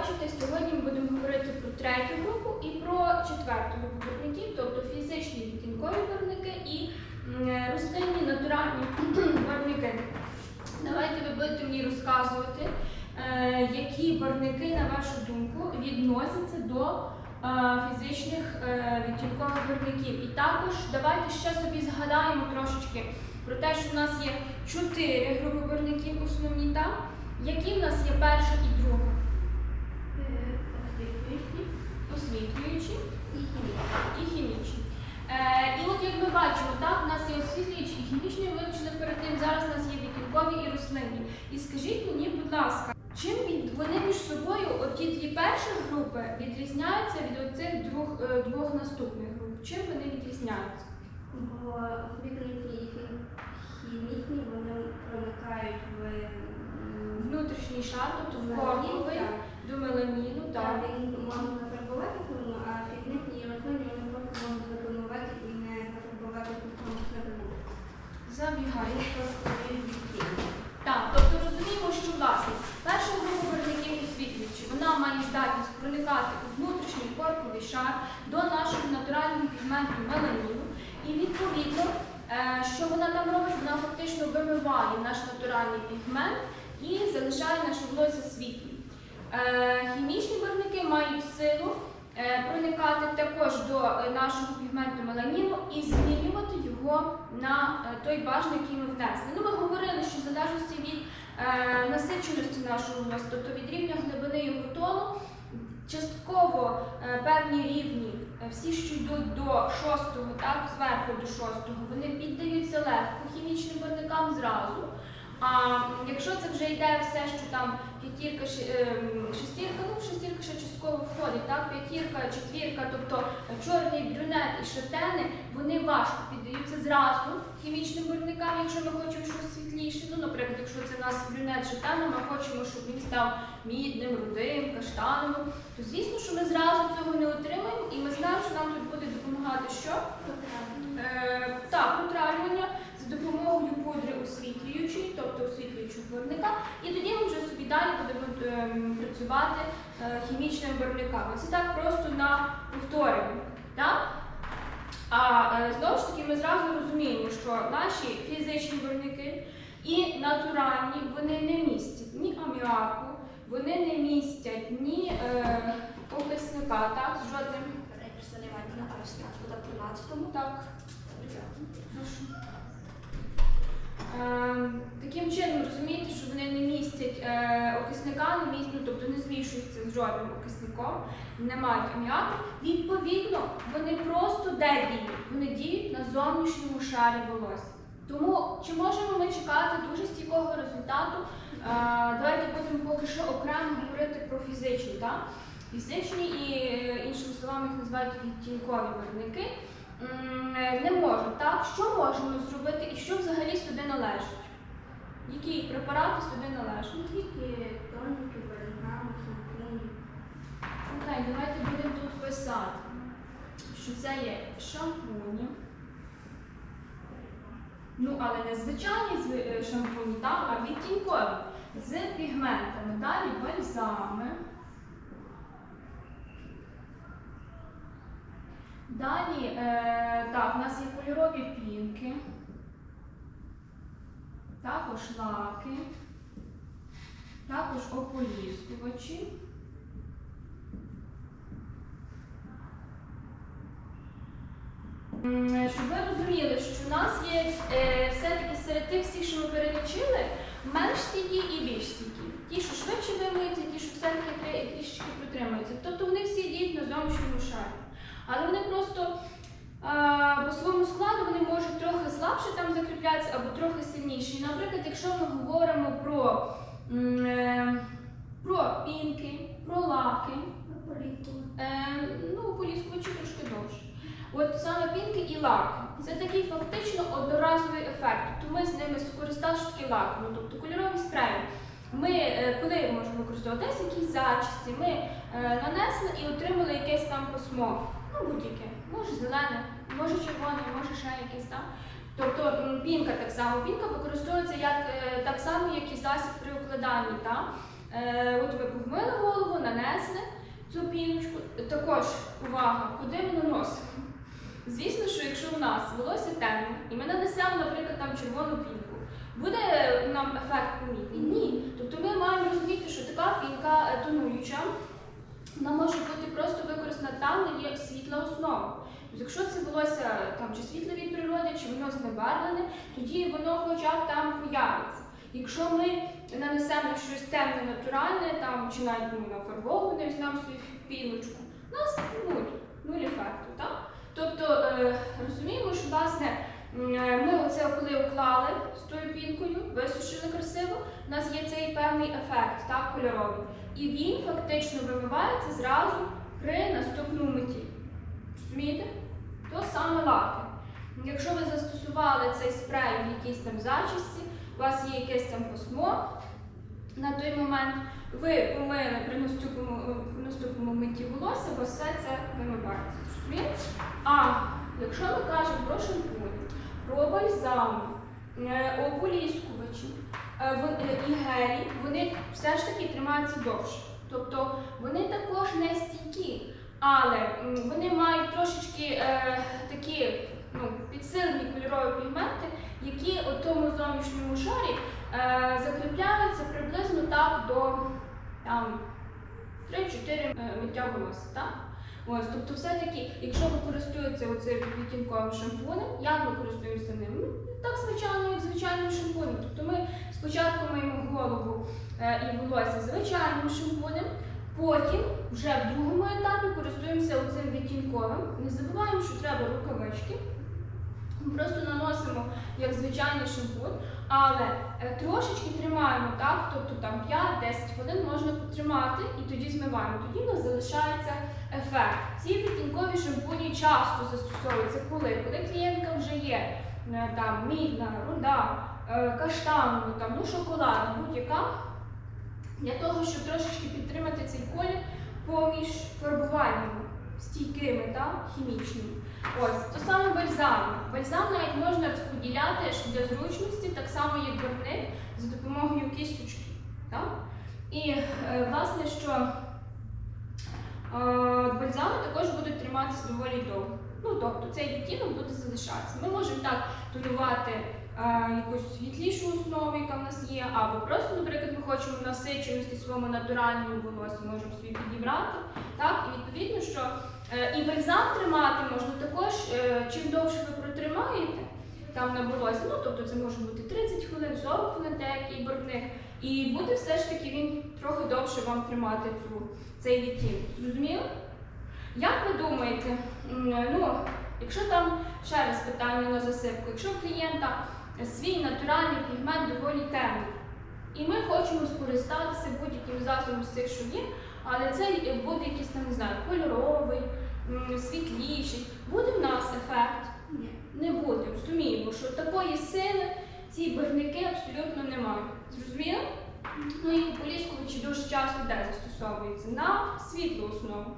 бачите, сьогодні ми будемо говорити про третю групу і про четверту групу барвників, тобто фізичні відтінкові барвники і рослинні натуральні барвники. Давайте ви будете мені розказувати, е, які барвники, на вашу думку, відносяться до е, фізичних е, відтінкових барвників. І також давайте ще собі згадаємо трошечки про те, що в нас є чотири групи барвників основні. Які в нас є перша і друга? Освітлюючі і хімічні. Е, і от як ми бачимо, так, у нас є освітлюючі і хімічні, ми вивчили перед тим, зараз у нас є відтінкові і рослинні. І скажіть мені, будь ласка, чим від, вони між собою, оті дві перші групи, відрізняються від оцих двох, е, двох наступних груп? Чим вони відрізняються? Бо освітлюючі і хі- хімічні вони проникають в Внутрішній шар, тобто в корковий, до меланіну, Так, він можна зафарбувати тому, а фігнитні і рослинні вони просто можуть затонувати і не зафарбувати тому всередину. Забігає. Так, тобто розуміємо, що власне барвників освітлюючі, вона має здатність проникати у внутрішній корковий шар до нашого натурального пігменту меланіну. І відповідно, е, що вона там робить? Вона фактично вимиває наш натуральний пігмент і залишає наше волосся світлим. Е, Хімічні барвники мають силу е, проникати також до нашого пігменту меланіну і змінювати його на той бажаний, який ми внесли. Ну, ми говорили, що в залежності від насиченості нашого волосся, тобто від рівня глибини його тону, частково е, певні рівні, е, всі, що йдуть до шостого, так, зверху до шостого, вони піддаються легко хімічним барвникам зразу. А якщо це вже йде все, що там п'ятірка, ем, шестірка, ну шестірка ще частково входить, так, п'ятірка, четвірка, тобто чорний брюнет і шатени, вони важко піддаються зразу хімічним барвникам, якщо ми хочемо щось світліше. Ну, наприклад, якщо це у нас брюнет шатеном, ми хочемо, щоб він став мідним, рудим, каштановим, то звісно, що ми зразу цього не отримаємо, і ми знаємо, що нам тут буде допомагати що? Е, так, утравлювання за допомогою пудри освітлюючої, тобто освітлюючого барвника, і тоді ми вже собі далі будемо ем, працювати е, хімічними барвниками. Це так просто на повторення. Так? А е, знову ж таки ми зразу розуміємо, що наші фізичні барвники і натуральні вони не містять ні аміаку, вони не містять ні е, окисника, так, з жодним. Тому так. Прошу. Ем, Таким чином розумієте, що вони не містять е, окисника, не містять, ну, тобто не змішуються з жодним окисником, не мають аміаку. Відповідно, вони просто де діють? Вони діють на зовнішньому шарі волосся. Тому чи можемо ми чекати дуже стійкого результату? Е, давайте будемо поки що окремо говорити про фізичні. Так? Фізичні і е, іншими словами їх називають відтінкові барвники. Е, Не можуть, так? Що можемо зробити і що взагалі сюди належить? Які препарати сюди належать? Ну, Тільки тоніки, берегами, шампуні. Окей, давайте будемо тут писати, що це є шампуні. Ну, але не звичайні е, шампуні, так, а відтінкові з пігментами. Далі бальзами. Далі е, так, у нас є кольорові пінки, також лаки, також ополіскувачі. Щоб ви розуміли, що у нас є е, все-таки серед тих всіх, що ми перелічили, менш стійкі і більш стійкі. Ті, що швидше вимиються, ті, що все-таки трішечки притримуються. Тобто вони всі діють на зовнішньому шарі. Але вони просто по своєму складу вони можуть трохи слабше там закріплятися або трохи сильніше. І, Наприклад, якщо ми говоримо про, е, про пінки, про лаки, Е, ну, поліскувачі трошки довше. От саме пінки і лаки. Це такий фактично одноразовий ефект. Тобто ми з ними скористалися такі лаки, ну, тобто кольорові спреї. Ми, е, коли можемо використовувати якісь зачисті, ми нанесли і отримали якесь там письмо. Ну, будь-яке. Може зелене, може червоне, може ще якесь там. Тобто пінка так само. Пінка використовується як, е, так само, як і засіб при укладанні. Та? Е, от ви помили голову, нанесли цю піночку. Також увага, куди ми наносимо? Звісно, що якщо в нас волосся темне, і ми нанесемо, наприклад, там червону пінку, буде нам ефект помітний? Ні. Тобто ми маємо розуміти, що така пінка е, тонуюча, вона може бути просто використана там, де є світла основа. Тобто, якщо це волосся там чи світле від природи, чи воно знебарвлене, тоді воно хоча б там появиться. Якщо ми нанесемо щось темне, натуральне, там чи навіть ну, нафарбоване, візьмемо свою піночку, у нас нуль, нуль ефекту. Так? Тобто е, розуміємо, що власне е, ми оце коли уклали з тою пінкою, висушили красиво, у нас є цей певний ефект, так, кольоровий. І він фактично вимивається зразу при наступному митті. Розумієте? То саме лаки. Якщо ви застосували цей спрей в якійсь там зачісті, у вас є якесь там пасмо на той момент, ви помили при наступному, при наступному митті волосся, вас все це вимивається. Розумієте? А якщо ми кажемо про шампунь, про бальзам, е, е, е, і гелі, вони все ж таки тримаються довше. Тобто вони також не стійкі, але вони мають трошечки е, такі ну, підсилені кольорові пігменти, які у тому зовнішньому шарі е, закріпляються приблизно так до 3-4 е, миття волосся. Ось, тобто, все-таки, якщо ви користуєтеся оцим відтінковим шампунем, як ми користуємося ним? Ну, так звичайно, як звичайним шампунем. Тобто ми спочатку миємо голову е, і волосся звичайним шампунем, потім вже в другому етапі користуємося оцим відтінковим. Не забуваємо, що треба рукавички. Ми просто наносимо як звичайний шампунь, але е, трошечки тримаємо так, тобто там 5-10 хвилин можна потримати і тоді змиваємо. Тоді у нас залишається ефект. Ці відтінкові шампуні часто застосовуються коли? Коли клієнтка вже є е, там мідна, руда, е, каштанова, там, ну, шоколадна, будь-яка, для того, щоб трошечки підтримати цей колір поміж фарбуваннями стійкими та хімічними. Ось, то саме бальзам. Бальзам навіть можна розподіляти для зручності, так само як барвник, за допомогою кісточки. Так? І е, власне, що е, бальзами також будуть триматися доволі довго. Ну, тобто цей відтінок буде залишатися. Ми можемо так тонувати якусь світлішу основу, яка в нас є, або просто, наприклад, ми хочемо насиченості своєму натуральному волосі, можемо собі підібрати. Так? І відповідно, що е, і бальзам тримати можна також, е, чим довше ви протримаєте там на волосі, ну тобто це може бути 30 хвилин, 40 хвилин, деякий барвник, і буде все ж таки він трохи довше вам тримати цю, цей відтінок. Зрозуміло? Як ви думаєте, ну, якщо там ще раз питання на засипку, якщо клієнта свій натуральний пігмент доволі темний, і ми хочемо скористатися будь-яким засобом з цих, що є, але це буде якийсь там, не знаю, кольоровий, світліший, буде в нас ефект? Ні. Не буде. Розуміємо, що такої сили ці барвники абсолютно не мають. Зрозуміло? Ну і поліскувачі дуже часто де застосовуються на світлу основу.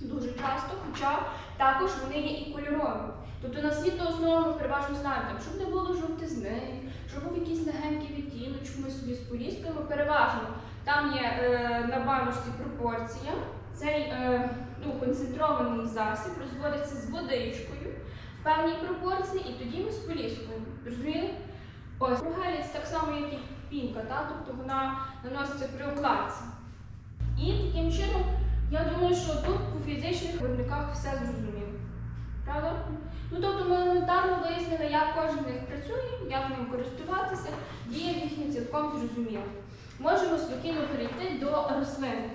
Дуже часто, хоча також вони є і кольорові. Тобто на світлу основу ми переважно знаємо, там, щоб не було жовтизни, щоб був якийсь легенький відтіночок, ми собі з поліскуємо. Переважно там є е, на баночці пропорція. Цей е, ну, концентрований засіб розводиться з водичкою в певній пропорції, і тоді ми споліскуємо. Розуміли? Ось прогелець так само, як і пінка, та? тобто вона наноситься при укладці. І таким чином, я думаю, що тут по фізичних виробниках все зрозуміло. Правда? Ну тобто ми елементарно вияснили, як кожен з них працює, як ним користуватися, діє їхнє цілком зрозуміло. Можемо спокійно перейти до рослин.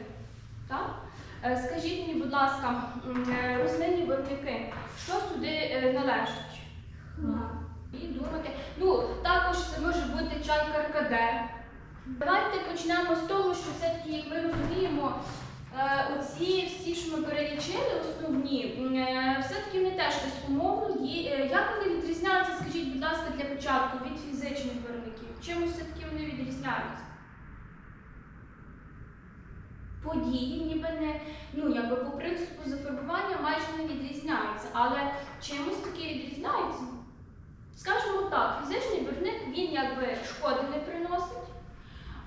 Так? Е, Скажіть мені, будь ласка, е, рослинні виробники, що сюди е, належить? І думати. Ну, також це може бути чай каркаде. Давайте почнемо з того, що все-таки, як ми розуміємо, оці всі, що ми перелічили, основні, е, все-таки вони теж умовно є. е, Як вони відрізняються, скажіть, будь ласка, для початку від фізичних виробників? Чимось все-таки вони відрізняються? Події, ніби не, ну якби по принципу зафарбування майже не відрізняються, але чимось таки відрізняються. Скажімо так, фізичний виробник він якби шкоди не приносить,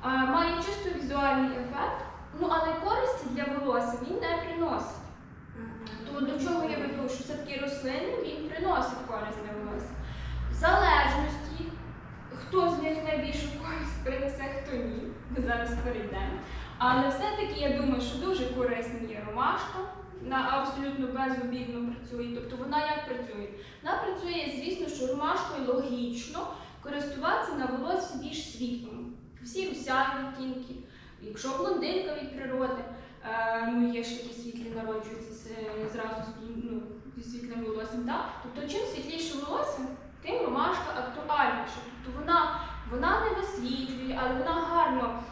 е, має чисто візуальний ефект, ну але користі для волосся він не приносить. То до чого я веду, що все-таки рослини він приносить користь для волосся. В залежності, хто з них найбільшу користь принесе, хто ні. Ми зараз перейдемо. Але все-таки я думаю, що дуже корисним є ромашка. Вона абсолютно безобідно працює. Тобто вона як працює? Вона працює, звісно, що ромашкою логічно користуватися на волосі більш світлим. Всі русяві відтінки. Якщо блондинка від природи, е, ну є ж такі світлі народжуються е, зразу ну, зі світлим волоссям. Так? Тобто чим світліше волосся, тим ромашка актуальніша. Тобто вона, вона не висвітлює, але вона гарно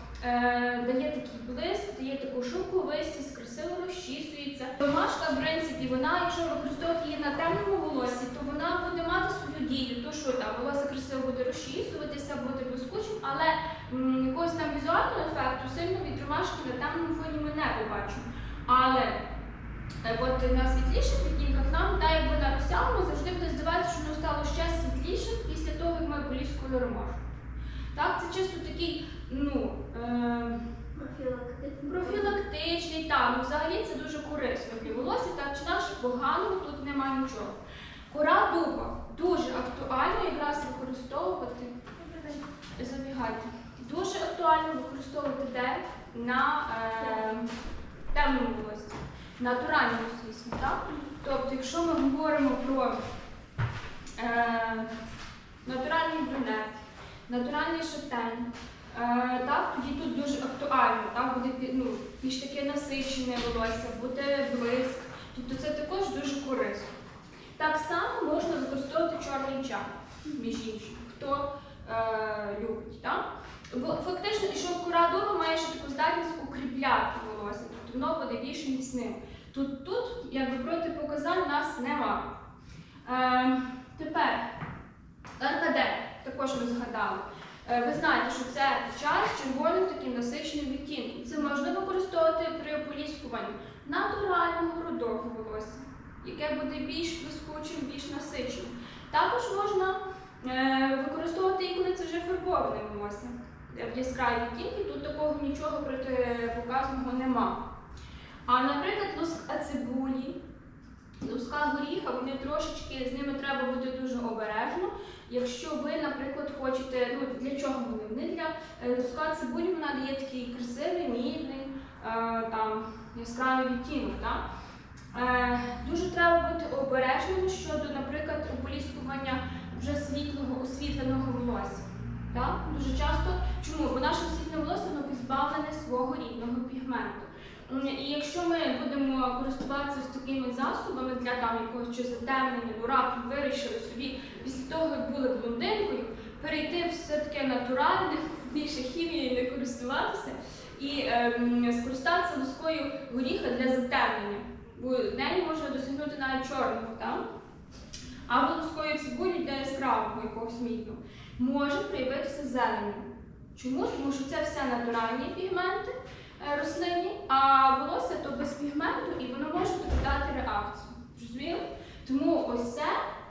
дає такий блиск, дає таку шовковистість, красиво розчісується. Ромашка, в принципі, вона, якщо використовувати її на темному волосі, то вона буде мати свою дію. То що там волосся красиво буде розчісуватися, буде блискучим, але якогось там візуального ефекту сильно від ромашки на темному фоні ми не побачимо. Але е, от на світліших відтінках нам, та якби на розсягному, завжди буде здаватися, що воно стало ще світлішим після того, як ми поліскали ромашку. Так, це чисто такий, ну. Е, Профілактичний, так, ну взагалі це дуже корисно для волосся, так чи наше поганого тут немає нічого. Кора дуба дуже актуально якраз використовувати. Забігайте. Дуже актуально використовувати де на е, темному волосі, натуральному звісно, так? Тобто, якщо ми говоримо про е, натуральний брюнет, натуральний шатен, Е, так, тоді тут дуже актуально, так, буде ну, більш таке насичене волосся, буде блиск. Тобто це також дуже корисно. Так само можна використовувати чорний чай, між іншим, хто е, любить. Так? Фактично, кора дуба має ще таку здатність укріпляти волосся, тобто воно буде більш міцним. Тут, тут якби протипоказань у нас немає. Е, тепер РКД, також ви згадали. Е, Ви знаєте, що це чай з червоним таким насиченим відтінком. Це можна використовувати при ополіскуванні натурального рудого волосся, яке буде більш блискучим, більш насиченим. Також можна е, використовувати і коли це вже фарбоване волосся. Е, В яскраві відтінки тут такого нічого протипоказаного нема. А, наприклад, луска цибулі, луска горіха, вони трошечки з ними треба бути дуже обережно. Якщо ви, наприклад, хочете, ну для чого вони? Вони для е, цибулі вона дає такий красивий, мідний, е, там яскравий відтінок. Так? Е, дуже треба бути обережним щодо, наприклад, ополіскування вже світлого, освітленого волосся. Так? Дуже часто, чому? Бо наше освітлене волосся воно позбавлене свого рідного пігменту. І якщо ми будемо користуватися ось такими засобами для там якогось чи затемнення, ну раптом вирішили собі після того, як були блондинкою, перейти все таке натуральне, більше хімією не користуватися і ем, скористатися лускою горіха для затемнення. Бо нею можна досягнути навіть чорного, так? Або лускою цибулі для яскравого якогось мідного. Може проявитися зеленим. Чому? Тому що це все натуральні пігменти е, рослинні, а волосся то без пігменту і воно може тобі дати реакцію. Зрозуміло? Тому ось це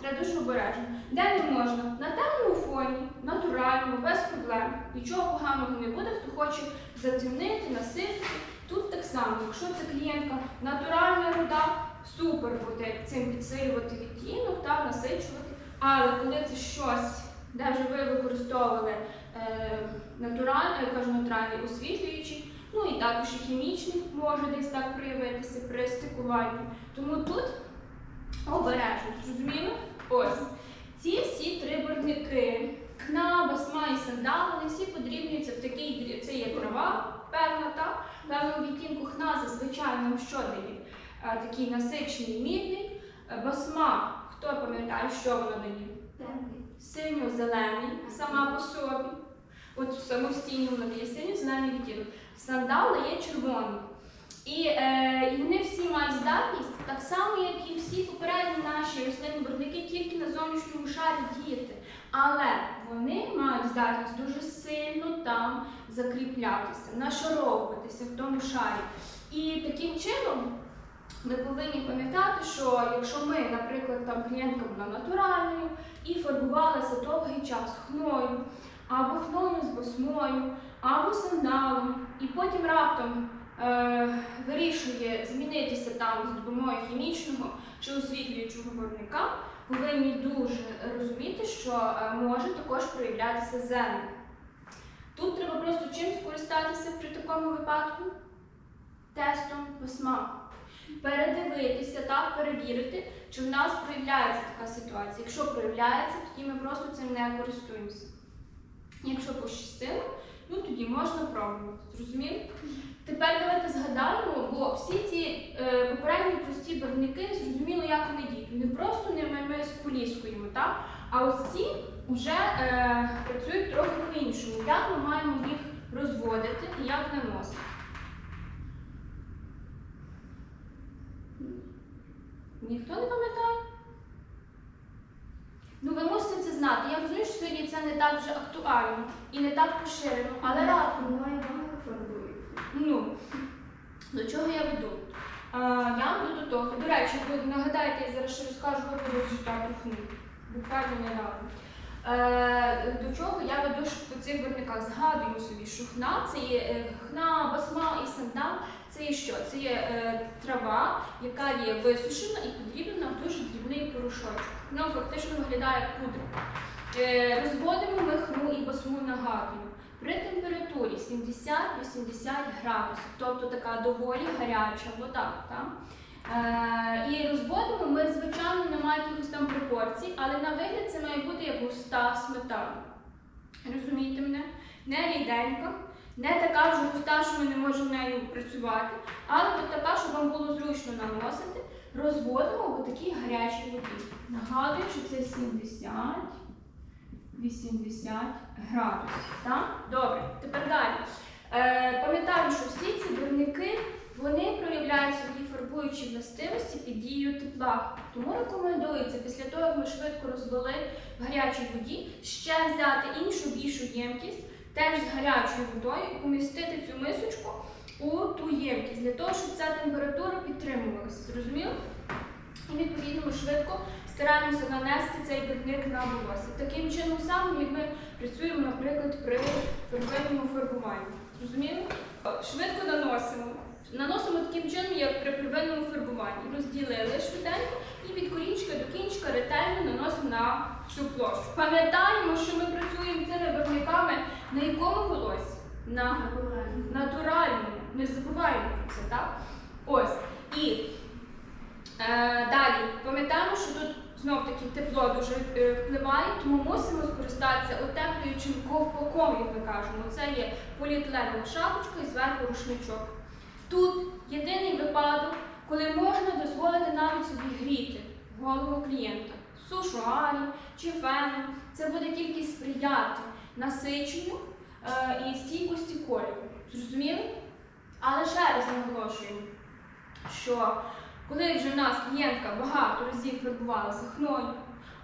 треба дуже обережно. Де не можна? На темному фоні, натурально, без проблем. Нічого поганого не буде, хто хоче затемнити, наситити. Тут так само, якщо це клієнтка натуральна руда, супер буде цим підсилювати відтінок та насичувати. Але коли це щось, де вже ви використовували е, натуральний, я кажу натуральний освітлюючий, також і хімічний може десь так проявитися при стикуванні. Тому тут обережно, зрозуміло? Ось. Ці всі три барвники, хна, басма і сандал, вони всі подрібнюються в такий це є трава, певна, так? Певного відтінку хна зазвичай нам що дає? Е, Такий насичений мідний. Е, Басма, хто пам'ятає, що вона дає? Синьо-зелений, сама по собі. От самостійно вона дає синьо-зелений відтінок. Сандал дає червоний. І, е, і вони всі мають здатність, так само, як і всі попередні наші рослинні барвники, тільки на зовнішньому шарі діяти. Але вони мають здатність дуже сильно там закріплятися, нашаровуватися в тому шарі. І таким чином ми повинні пам'ятати, що якщо ми, наприклад, там клієнтка була натуральною і фарбувалася довгий час хною, або хною з басмою, або сандалом, і потім раптом е, вирішує змінитися там з допомогою хімічного чи освітлюючого виробника, повинні дуже розуміти, що е, може також проявлятися зелень. Тут треба просто чим скористатися при такому випадку? Тестом письма. Передивитися та перевірити, чи в нас проявляється така ситуація. Якщо проявляється, тоді ми просто цим не користуємося. Якщо пощастило, ну тоді можна пробувати. Зрозуміли? Тепер давайте згадаємо, бо всі ці е, попередні прості барвники зрозуміло, як вони діють. Не просто ними ми споліскуємо, так? а ось ці вже е, працюють трохи по-іншому. Як ми маємо їх розводити і як наносити? Ніхто не пам'ятає? Ну, ви мусите це знати. Я розумію, що сьогодні це не так вже актуально і не так поширено, але раптом. Мною багато фарбують. Ну, до чого я веду? А, я веду до того. До речі, ви нагадаєте, я зараз ще розкажу випадок життя трохни. Буквально недавно. Е, до чого я веду по цих виробниках? Згадуємо собі, що хна це є е, хна, басма і сандал. Це є що? Це є е, трава, яка є висушена і подрібнена в дуже дрібний порошочок. Воно фактично виглядає як пудра. Розводимо ми хну і басму нагадую. При температурі 70-80 градусів, тобто така доволі гаряча вода. Так? Е, і розводимо ми, звичайно, немає якихось там пропорцій, але на вигляд це має бути як густа сметана. Розумієте мене? Не ріденька, не така вже густа, що ми не можемо нею працювати, але така, щоб вам було зручно наносити, розводимо в такій гарячій воді. Нагадую, що це 70. 80 градусів. Так? Добре, тепер далі. Е, пам'ятаємо, що всі ці дурники вони проявляють свої фарбуючі властивості під дією тепла. Тому рекомендується після того, як ми швидко розвели в гарячій воді, ще взяти іншу більшу ємкість, теж з гарячою водою, і помістити цю мисочку у ту ємкість, для того, щоб ця температура підтримувалася. Зрозуміло? І відповідно ми швидко стараємося нанести цей барвник на волосся. Таким чином самим, як ми працюємо, наприклад, при первинному фарбуванні. Зрозуміло? Швидко наносимо. Наносимо таким чином, як при первинному фарбуванні. Розділили швиденько і від колінчика до кінчика ретельно наносимо на всю площу. Пам'ятаємо, що ми працюємо цими барвниками на якому волосі? На натуральному. Не забуваємо про це, так? Ось. І е, далі пам'ятаємо, що тут знов таки тепло дуже е, впливає, тому мусимо скористатися утеплюючим ковпаком, як ми кажемо. Це є поліетиленова шапочка і зверху рушничок. Тут єдиний випадок, коли можна дозволити навіть собі гріти голову клієнта. Сушуарі чи феном. Це буде тільки сприяти насиченню е, і стійкості кольору. Зрозуміли? Але ще раз наголошуємо, що коли вже в нас клієнтка багато разів фарбувалася хною,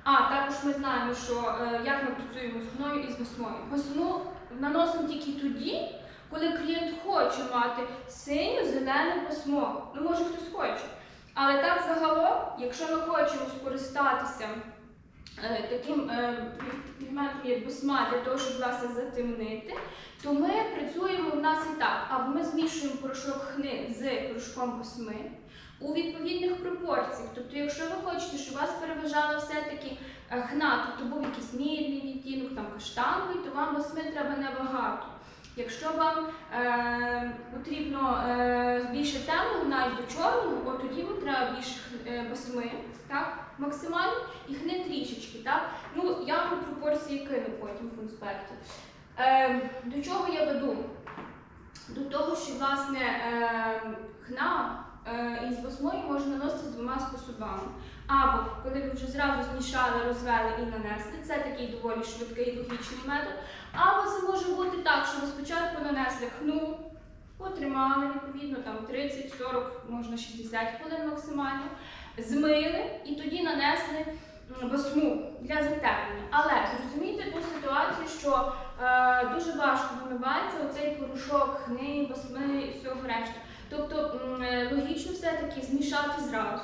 а також ми знаємо, що е, як ми працюємо з хною і з весною. Весну наносимо тільки тоді, коли клієнт хоче мати синю, зелене пасмо. Ну, може хтось хоче. Але так загалом, якщо ми хочемо скористатися е, таким е, пігментом, як басма, для того, щоб власне затемнити, то ми працюємо в нас і так. Або ми змішуємо порошок хни з порошком басми у відповідних пропорціях. Тобто, якщо ви хочете, щоб у вас переважала все-таки е, хна, тобто був якийсь мідний відтінок, там каштановий, то вам басми треба небагато. Якщо вам е, потрібно е, більше темного, навіть до чорного, от тоді вам треба більше е, басми, так, максимально, і хни трішечки. Так? Ну, я вам пропорції кину потім в конспекті. Е, до чого я веду? До того, що власне е, хна е, із басмою можна наносити з двома способами. Або коли ви вже зразу змішали, розвели і нанесли, це такий доволі швидкий логічний метод. Або це може бути так, що ви спочатку нанесли хну, потримали відповідно там 30-40, можна 60 хвилин максимально, змили і тоді нанесли басму для затемнення. Але зрозумійте ту ситуацію, що е, дуже важко вимивається оцей порошок хни, басми і всього решта. Тобто е, логічно все-таки змішати зразу.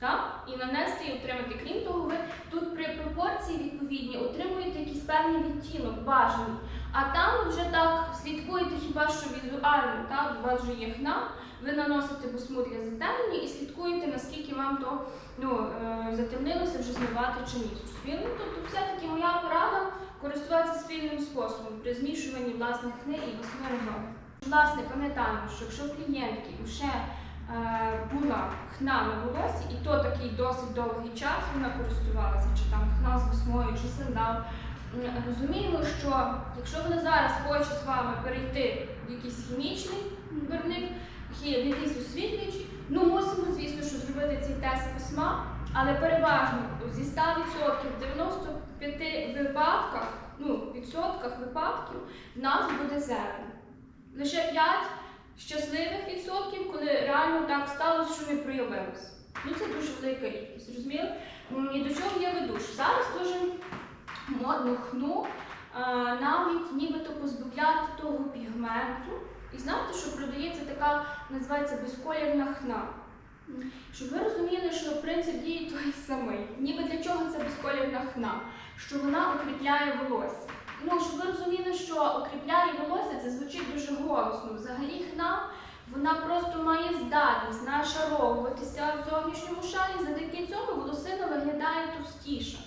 Так? І нанести і отримати. Крім того, ви тут при пропорції відповідні отримуєте якийсь певний відтінок бажаний. А там вже так слідкуєте хіба що візуально, так? У вас вже є хна, ви наносите бусмут для затемнення і слідкуєте, наскільки вам то ну, е, затемнилося вже змивати чи ні. Зрозуміли? Тобто все-таки моя порада користуватися спільним способом при змішуванні власних хни і восьми разом. Власне, пам'ятаємо, що якщо клієнтки вже була хна на волосі, і то такий досить довгий час вона користувалася, чи там хна з восьмою, чи сандал. Розуміємо, що якщо вона зараз хоче з вами перейти в якийсь хімічний хі- в якийсь освітлюючий, ну мусимо, звісно, що зробити цей тест письма, але переважно зі 100% в 95 випадках, ну, відсотках випадків в нас буде зелень. Лише 5 щасливих відсотків, коли реально так сталося, що не проявилося. Ну це дуже велика рідкість, розуміли? І до чого я веду? Що зараз дуже модно хну навіть нібито позбавляти того пігменту. І знаєте, що продається така, називається безколірна хна. Щоб ви розуміли, що принцип дії той самий. Ніби для чого це безколірна хна? Що вона укріпляє волосся. Ну, щоб ви розуміли, що укріпляє волосся, це звучить дуже голосно. Взагалі хна вона просто має здатність нашаровуватися в зовнішньому шарі, завдяки цьому волосина виглядає товстіша,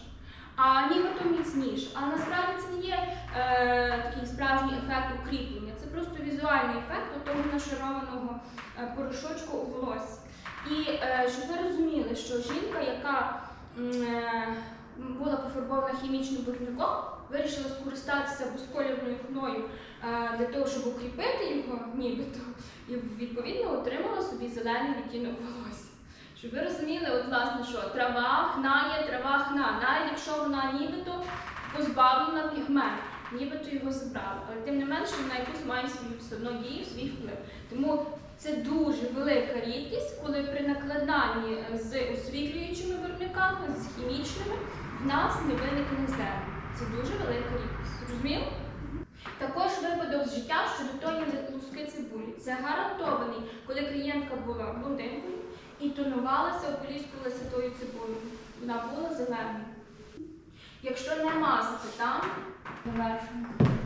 а нібито міцніша. Але насправді це не є е, такий справжній ефект укріплення, це просто візуальний ефект того нашарованого е, порошочку у волосі. І е, щоб ви розуміли, що жінка, яка е, була пофарбована хімічним виробником, вирішила скористатися безколірною хною е, для того, щоб укріпити його, нібито, і відповідно отримала собі зелений відтінок волосся. Щоб ви розуміли, от власне, що трава хна є трава хна, навіть якщо вона нібито позбавлена пігменту, нібито його забрали. Але тим не менше вона якусь має свою все одно дію, свій вплив. Тому це дуже велика рідкість, коли при накладанні з освітлюючими виробниками, з хімічними, в нас не виникне зелень. Це дуже велика рідкість. Розумієте? Також випадок з життя щодо тої луски цибулі. Це гарантований, коли клієнтка була блондинкою і тонувалася, ополіскувалася тою цибулею. Вона була зеленою. Якщо нема запитань, завершуємо.